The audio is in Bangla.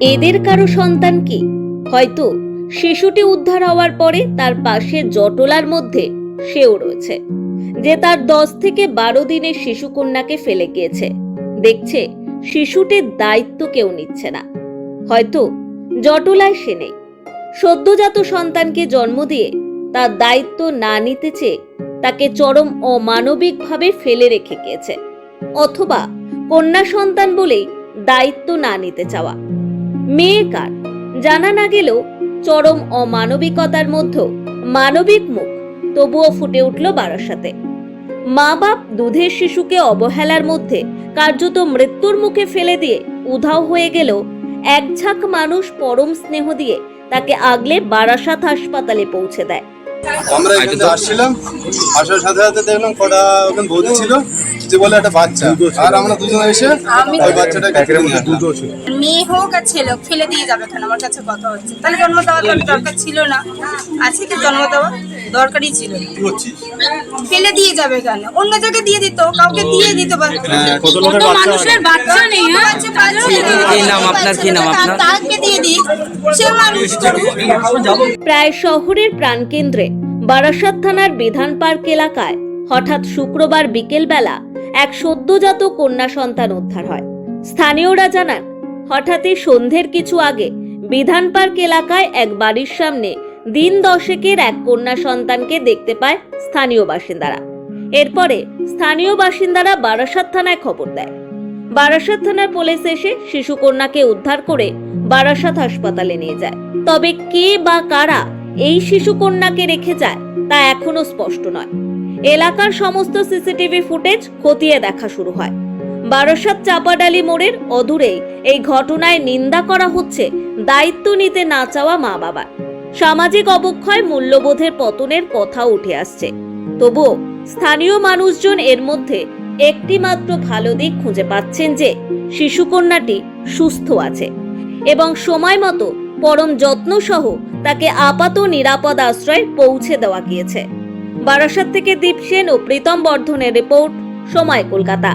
এদের কারও সন্তান কি? হয়তো শিশুটি উদ্ধার হওয়ার পরে তার পাশে জটলার মধ্যে সেও রয়েছে, যে তার দশ থেকে বারো দিনের শিশুকন্যাকে ফেলে গিয়েছে। দেখছে শিশুটির দায়িত্ব কেউ নিচ্ছে না। হয়তো জটলায় সে নেই। সদ্যজাত সন্তানকে জন্ম দিয়ে তার দায়িত্ব না নিতে চেয়ে তাকে চরম অমানবিকভাবে ফেলে রেখে গিয়েছে, অথবা কন্যা সন্তান বলেই দায়িত্ব না নিতে চাওয়া। মেয়ে কার জানা না গেলেও চরম অমানবিকতার মধ্যেও মানবিক মুখ তবুও ফুটে উঠল বারাসাতে। মা বাপ দুধের শিশুকে অবহেলার মধ্যে কার্যত মৃত্যুর মুখে ফেলে দিয়ে উধাও হয়ে গেল এক ঝাঁক মানুষ পরম স্নেহ দিয়ে তাকে আগলে বারাসাত হাসপাতালে পৌঁছে দেয়। আমরা আসছিলাম, আসার সাথে সাথে দেখলাম কটা ওখানে বৌদি ছিল। যে বলে একটা বাচ্চা। আর আমরা দুজনে এসে ওই বাচ্চাটা কাছে নিয়ে আসলাম। মেয়ে হোক আর ছেলে হোক ফেলে দিয়ে যাবে কেন? আমার কাছে কথা হচ্ছে। তাহলে জন্ম দেওয়ার তো দরকার ছিল না। আছে কি জন্ম দেওয়া দরকারই ছিল। ফেলে দিয়ে যাবে কেন? অন্য জায়গায় দিয়ে দিত কাউকে দিয়ে দিত কত কত মানুষের বাচ্চা নেই হ্যাঁ? বাচ্চা পাচ্ছে না। কি নাম আপনার? কি নাম আপনার? তাকে দিয়ে দিক সে মানুষ প্রায় শহরের প্রাণকেন্দ্রে বারাসাত থানার বিধান পার্ক এলাকায় হঠাৎ শুক্রবার বিকেলবেলা এক সদ্যজাত কন্যা সন্তান উদ্ধার হয়। স্থানীয়রা জানান, হঠাৎই সন্ধ্যের কিছু আগে বিধান পার্ক এলাকায় এক বাড়ির সামনে দিন দশেকের এক কন্যা সন্তানকে দেখতে পায় স্থানীয় বাসিন্দারা। এরপরে স্থানীয় বাসিন্দারা বারাসাত থানায় খবর দেয়। বারাসাত থানার পুলিশ এসে শিশু কন্যাকে উদ্ধার করে বারাসাত হাসপাতালে নিয়ে যায়। তবে কে বা কারা এই শিশু কন্যাকে রেখে যায় তা এখনও স্পষ্ট নয়। এলাকার সমস্ত সিসিটিভি ফুটেজ খতিয়ে দেখা শুরু হয়। বারাসাত চাপাডালি মোড়ের অদূরেই এই ঘটনায় নিন্দা করা হচ্ছে দায়িত্ব নিতে না চাওয়া মা বাবার। সামাজিক অবক্ষয় মূল্যবোধের পতনের কথা উঠে আসছে। তবুও স্থানীয় মানুষজন এর মধ্যে একটি মাত্র ভালো দিক খুঁজে পাচ্ছেন যে শিশুকন্যাটি সুস্থ আছে এবং সময় মতো পরম যত্ন সহ তাকে আপাত নিরাপদ আশ্রয়ে পৌঁছে দেওয়া গিয়েছে। বারাসাত থেকে দীপ সেন ও প্রীতম বর্ধনের রিপোর্ট সময় কলকাতা।